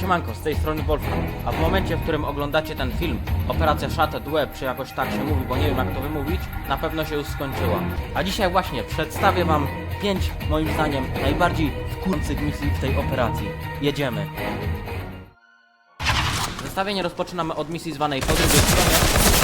Siemanko, z tej strony Wolfram, a w momencie, w którym oglądacie ten film, operacja Shattered Web, czy jakoś tak się mówi, bo nie wiem jak to wymówić, na pewno się już skończyła. A dzisiaj właśnie przedstawię wam 5, moim zdaniem, najbardziej wkurzących misji w tej operacji. Jedziemy. Zestawienie rozpoczynamy od misji zwanej po drugiej stronie.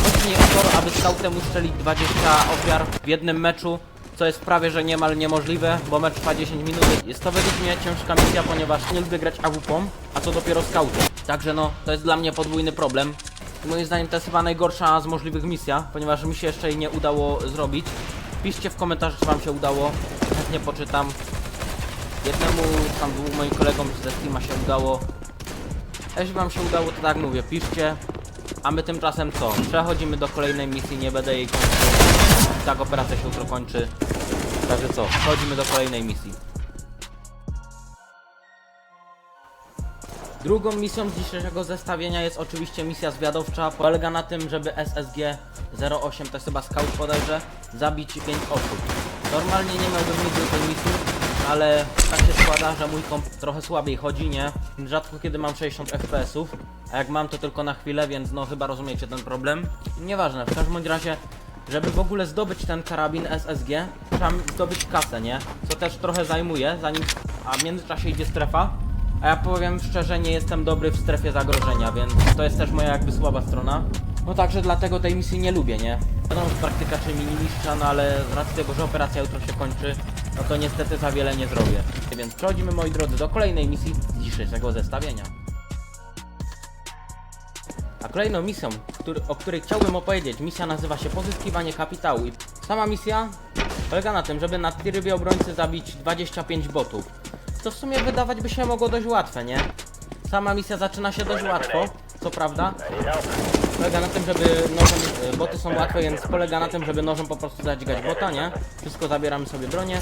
Chodzi niej o to, aby scoutem ustrzelić 20 ofiar w jednym meczu, co jest prawie że niemal niemożliwe, bo mecz trwa 10 minut. Jest to według mnie ciężka misja, ponieważ nie lubię grać AWP, a co dopiero scoutem. Także no, to jest dla mnie podwójny problem. Moim zdaniem to jest chyba najgorsza z możliwych misja, ponieważ mi się jeszcze jej nie udało zrobić. Piszcie w komentarzach, czy wam się udało. Chętnie poczytam. Jednemu tam dwóm moim kolegom ze Steama się udało, Jeśli wam się udało, to tak mówię, piszcie. A my tymczasem co? Przechodzimy do kolejnej misji, nie będę jej kończył. Tak operacja się jutro kończy. Także co? Przechodzimy do kolejnej misji. Drugą misją z dzisiejszego zestawienia jest oczywiście misja zwiadowcza. Polega na tym, żeby SSG-08, to jest chyba scout bodajże, zabić 5 osób. Normalnie nie miałbym nic do tej misji, ale tak się składa, że mój komp trochę słabiej chodzi, nie? Rzadko kiedy mam 60 FPS-ów, a jak mam to tylko na chwilę, więc no chyba rozumiecie ten problem. Nieważne, w każdym razie, żeby w ogóle zdobyć ten karabin SSG, trzeba zdobyć kasę, nie? Co też trochę zajmuje, zanim... a w międzyczasie idzie strefa. A ja powiem szczerze, nie jestem dobry w strefie zagrożenia, więc to jest też moja jakby słaba strona. No także dlatego tej misji nie lubię, nie? Wiadomo, że praktyka czy mini mistrza, no ale z racji tego, że operacja jutro się kończy, no to niestety za wiele nie zrobię. Więc przechodzimy, moi drodzy, do kolejnej misji z dzisiejszego zestawienia. A kolejną misją, który, o której chciałbym opowiedzieć, misja nazywa się Pozyskiwanie Kapitału. I sama misja polega na tym, żeby na trybie obrońcy zabić 25 botów. To w sumie wydawać by się mogło dość łatwe, nie? Sama misja zaczyna się dość łatwo, co prawda. Polega na tym, żeby nożem, y, boty są łatwe, więc polega na tym, żeby nożem po prostu zadźgać bota, nie? Wszystko zabieramy sobie bronię,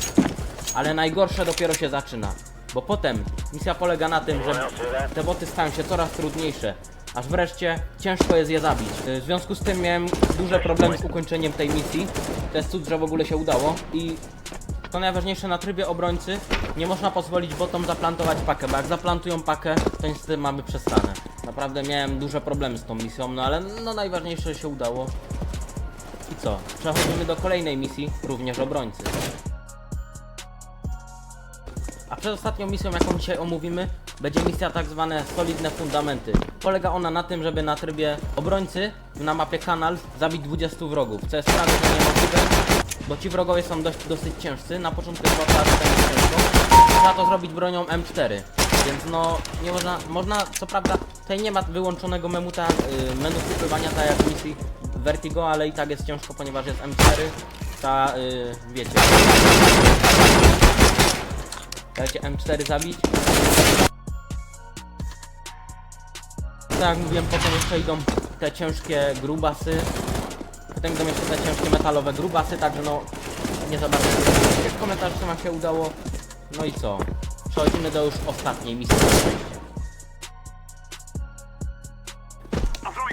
ale najgorsze dopiero się zaczyna. Bo potem misja polega na tym, że te boty stają się coraz trudniejsze, aż wreszcie ciężko jest je zabić. Y, W związku z tym miałem duże problemy z ukończeniem tej misji. To jest cud, że w ogóle się udało i to najważniejsze na trybie obrońcy nie można pozwolić botom zaplantować pakę, bo jak zaplantują pakę, to niestety mamy przestanę. Naprawdę miałem duże problemy z tą misją, no ale no najważniejsze się udało. I co? Przechodzimy do kolejnej misji, również obrońcy. Przedostatnią misją, jaką dzisiaj omówimy, będzie misja tak zwane solidne fundamenty. Polega ona na tym, żeby na trybie obrońcy na mapie kanal zabić 20 wrogów, co jest prawie że niemożliwe, bo ci wrogowie są dość, dosyć ciężcy. Na początku jest łatwo, a potem jest ciężko. Trzeba to zrobić bronią M4, więc no nie można, można, co prawda tutaj nie ma wyłączonego memuta, y, menu kupywania tak jak misji Vertigo, ale i tak jest ciężko, ponieważ jest M4, ta, y, wiecie, Dajcie M4 zabić. Tak jak mówiłem, potem jeszcze idą te ciężkie grubasy. Potem idą jeszcze te ciężkie metalowe grubasy, także no nie za bardzo. Komentarzu, co wam się udało. No i co? Przechodzimy do już ostatniej misji.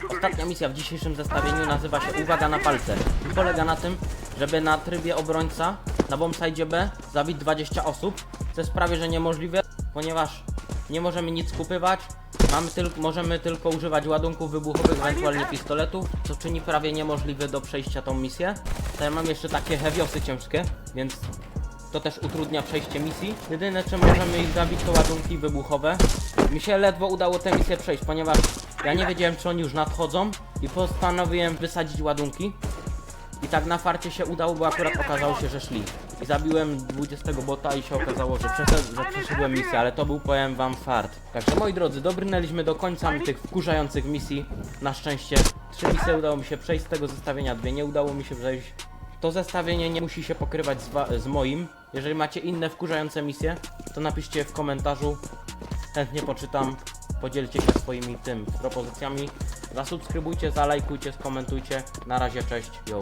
Ostatnia misja w dzisiejszym zestawieniu nazywa się Uwaga na palce. Polega na tym, żeby na trybie obrońca na bombsite B zabić 20 osób, co jest prawie że niemożliwe, ponieważ nie możemy nic kupywać, mamy tyl możemy tylko używać ładunków wybuchowych, ewentualnie pistoletów, co czyni prawie niemożliwe do przejścia tą misję. Tutaj mam jeszcze takie heaviosy ciężkie, więc to też utrudnia przejście misji. Jedyne czym możemy ich zabić to ładunki wybuchowe. Mi się ledwo udało tę misję przejść, ponieważ ja nie wiedziałem czy oni już nadchodzą i postanowiłem wysadzić ładunki. I tak na farcie się udało, bo akurat okazało się, że szli. I zabiłem 20 bota i się okazało, że, przeszedł, że przeszedłem misję, ale to był, powiem wam, fart. Także moi drodzy, dobrnęliśmy do końca tych wkurzających misji. Na szczęście trzy misje udało mi się przejść z tego zestawienia, dwie nie udało mi się przejść. To zestawienie nie musi się pokrywać z, z moim. Jeżeli macie inne wkurzające misje, to napiszcie w komentarzu. Chętnie poczytam. Podzielcie się swoimi tym propozycjami. Zasubskrybujcie, zalajkujcie, skomentujcie. Na razie, cześć, yo.